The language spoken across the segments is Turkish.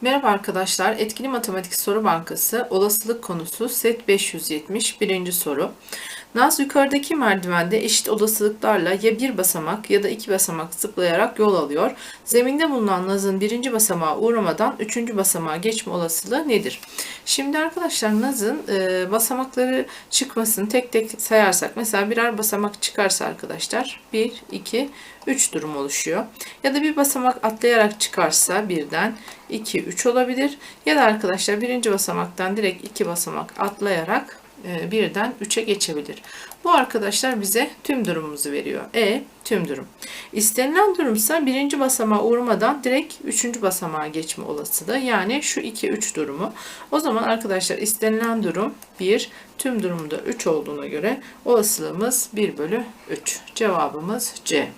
Merhaba arkadaşlar. Etkili Matematik Soru Bankası olasılık konusu set 570 birinci soru. Naz yukarıdaki merdivende eşit olasılıklarla ya bir basamak ya da iki basamak zıplayarak yol alıyor. Zeminde bulunan Naz'ın birinci basamağa uğramadan üçüncü basamağa geçme olasılığı nedir? Şimdi arkadaşlar Naz'ın e, basamakları çıkmasını tek tek sayarsak mesela birer basamak çıkarsa arkadaşlar 1, 2, 3 durum oluşuyor. Ya da bir basamak atlayarak çıkarsa birden 2, 3 olabilir. Ya da arkadaşlar birinci basamaktan direkt iki basamak atlayarak e, birden 3'e geçebilir. Bu arkadaşlar bize tüm durumumuzu veriyor. E tüm durum. İstenilen durumsa birinci basamağa uğramadan direkt üçüncü basamağa geçme olasılığı. Yani şu 2 3 durumu. O zaman arkadaşlar istenilen durum 1, tüm durumda 3 olduğuna göre olasılığımız 1 bölü 3. Cevabımız C.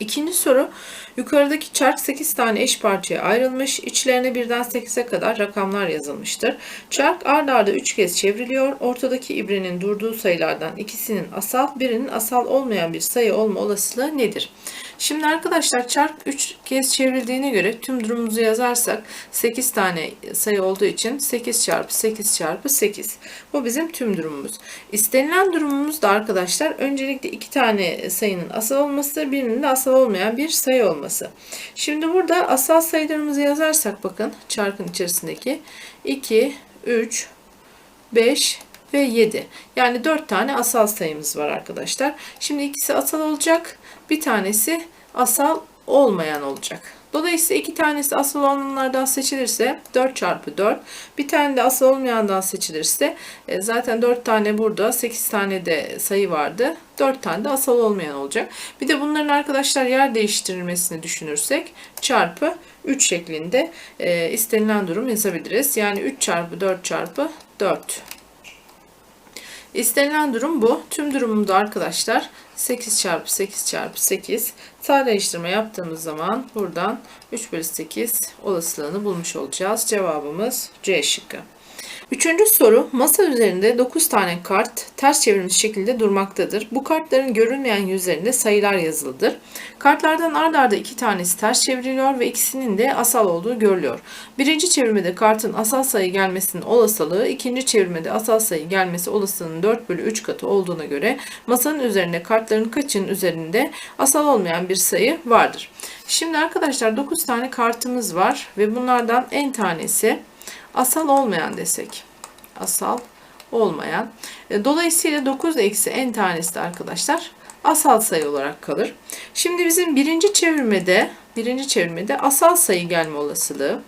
İkinci soru. Yukarıdaki çark 8 tane eş parçaya ayrılmış. İçlerine birden 8'e kadar rakamlar yazılmıştır. Çark ard arda 3 kez çevriliyor. Ortadaki ibrenin durduğu sayılardan ikisinin asal, birinin asal olmayan bir sayı olma olasılığı nedir? Şimdi arkadaşlar çark 3 kez çevrildiğine göre tüm durumumuzu yazarsak 8 tane sayı olduğu için 8 çarpı 8 çarpı 8. Bu bizim tüm durumumuz. İstenilen durumumuz da arkadaşlar öncelikle 2 tane sayının asal olması, birinin de asal olmayan bir sayı olması. Şimdi burada asal sayılarımızı yazarsak bakın çarkın içerisindeki 2, 3, 5 ve 7. Yani 4 tane asal sayımız var arkadaşlar. Şimdi ikisi asal olacak. Bir tanesi asal olmayan olacak. Dolayısıyla iki tanesi asal olanlardan seçilirse 4 çarpı 4. Bir tane de asal olmayandan seçilirse e, zaten 4 tane burada 8 tane de sayı vardı. 4 tane de asal olmayan olacak. Bir de bunların arkadaşlar yer değiştirilmesini düşünürsek çarpı 3 şeklinde e, istenilen durum yazabiliriz. Yani 3 çarpı 4 çarpı 4 İstenilen durum bu. Tüm durumumda arkadaşlar 8 çarpı 8 çarpı 8 sadeleştirme yaptığımız zaman buradan 3 bölü 8 olasılığını bulmuş olacağız. Cevabımız C şıkkı. Üçüncü soru, masa üzerinde 9 tane kart ters çevrilmiş şekilde durmaktadır. Bu kartların görünmeyen yüzlerinde sayılar yazılıdır. Kartlardan ard arda iki tanesi ters çevriliyor ve ikisinin de asal olduğu görülüyor. Birinci çevirmede kartın asal sayı gelmesinin olasılığı, ikinci çevirmede asal sayı gelmesi olasılığının 4 bölü 3 katı olduğuna göre masanın üzerinde kartların kaçının üzerinde asal olmayan bir sayı vardır. Şimdi arkadaşlar 9 tane kartımız var ve bunlardan en tanesi asal olmayan desek. Asal olmayan. E, dolayısıyla 9 eksi n tanesi de arkadaşlar asal sayı olarak kalır. Şimdi bizim birinci çevirmede birinci çevirmede asal sayı gelme olasılığı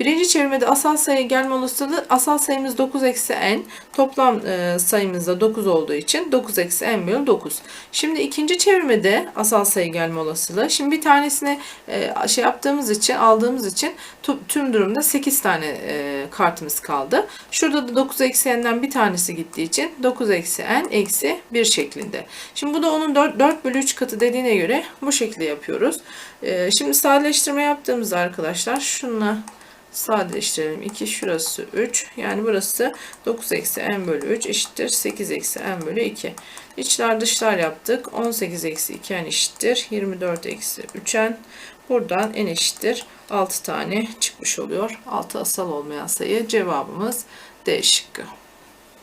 Birinci çevirmede asal sayı gelme olasılığı asal sayımız 9 eksi n. Toplam e, sayımız da 9 olduğu için 9 eksi n bölü 9. Şimdi ikinci çevirmede asal sayı gelme olasılığı. Şimdi bir tanesini e, şey yaptığımız için aldığımız için tüm durumda 8 tane e, kartımız kaldı. Şurada da 9 eksi n'den bir tanesi gittiği için 9 eksi n eksi 1 şeklinde. Şimdi bu da onun 4, 4 bölü 3 katı dediğine göre bu şekilde yapıyoruz. E, şimdi sadeleştirme yaptığımızda arkadaşlar şununla sadeleştirelim. 2 şurası 3. Yani burası 9 eksi n bölü 3 eşittir. 8 eksi n bölü 2. İçler dışlar yaptık. 18 eksi 2 n eşittir. 24 eksi 3 n. Buradan n eşittir. 6 tane çıkmış oluyor. 6 asal olmayan sayı. Cevabımız D şıkkı.